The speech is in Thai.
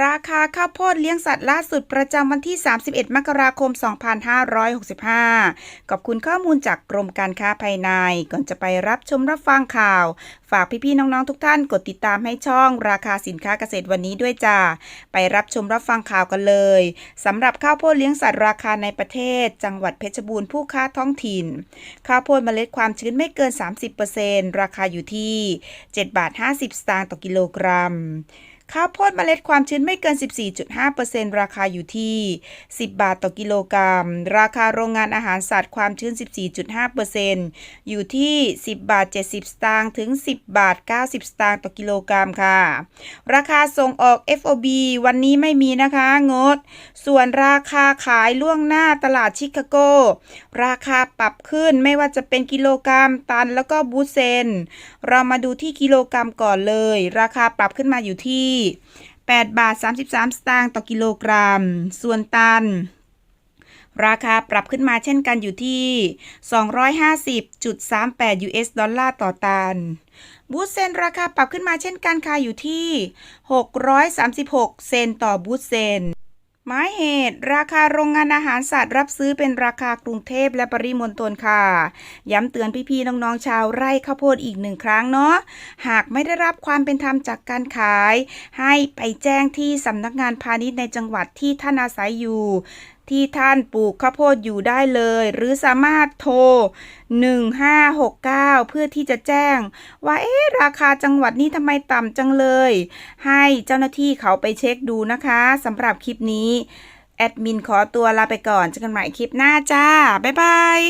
ราคาข้าวโพดเลี้ยงสัตว์ล่าสุดประจำวันที่ 31 มกราคม 2565 ขอบคุณข้อมูลจากกรมการค้าภายใน ก่อนจะไปรับชมรับฟังข่าว ฝากพี่ๆน้องๆทุกท่านกดติดตามให้ช่อง ราคาสินค้าเกษตรวันนี้ด้วยจ้า ไปรับชมรับฟังข่าวกันเลยสำหรับข้าวโพดเลี้ยงสัตว์ราคาในประเทศ จังหวัดเพชรบูรณ์ผู้ค้าท้องถิ่น ข้าวโพดเมล็ดความชื้นไม่เกิน 30%ราคาอยู่ที่ 7 บาท 50 สตางค์ต่อกิโลกรัม ข้าวโพดเมล็ดความชื้นไม่เกิน 14.5%ราคาอยู่ที่ 10 บาทต่อกิโลกรัม ราคาโรงงานอาหารสัตว์ความชื้น 14.5%อยู่ที่ 10 บาท 70 สตางค์ถึง 10 บาท 90 สตางค์ต่อกิโลกรัมค่ะ ราคาส่งออก FOB วันนี้ไม่มีนะคะงด ส่วนราคาขายล่วงหน้าตลาดชิคาโก ราคาปรับขึ้นไม่ว่าจะเป็นกิโลกรัมตันแล้วก็บูเซน เรามาดูที่กิโลกรัมก่อนเลย ราคาปรับขึ้นมาอยู่ที่8 บาท 33 สตางค์ต่อกิโลกรัม ส่วนตัน ราคาปรับขึ้นมาเช่นกันอยู่ที่ 250.38 US ดอลลาร์ต่อตัน บูธเซนราคาปรับขึ้นมาเช่นกันค่ะอยู่ที่ 636 เซนต์ต่อบูธเซน หมายเหตุ ราคาโรงงานอาหารสัตว์รับซื้อเป็นราคากรุงเทพและปริมณฑลค่ะ ย้ำเตือนพี่ๆน้องๆชาวไร่ข้าวโพดอีกหนึ่งครั้งเนาะหากไม่ได้รับความเป็นธรรมจากการขาย ให้ไปแจ้งที่สำนักงานพาณิชย์ในจังหวัดที่ท่านอาศัยอยู่ ที่ท่านปลูกข้าวโพดอยู่ได้เลย หรือสามารถโทร 1569 เพื่อที่จะแจ้ง ว่าเอ๊ะราคาจังหวัดนี้ทำไมต่ำจังเลย ให้เจ้าหน้าที่เขาไปเช็คดูนะคะสำหรับคลิปนี้ แอดมินขอตัวลาไปก่อนเจอกันใหม่คลิปหน้าจ้า บ๊ายบาย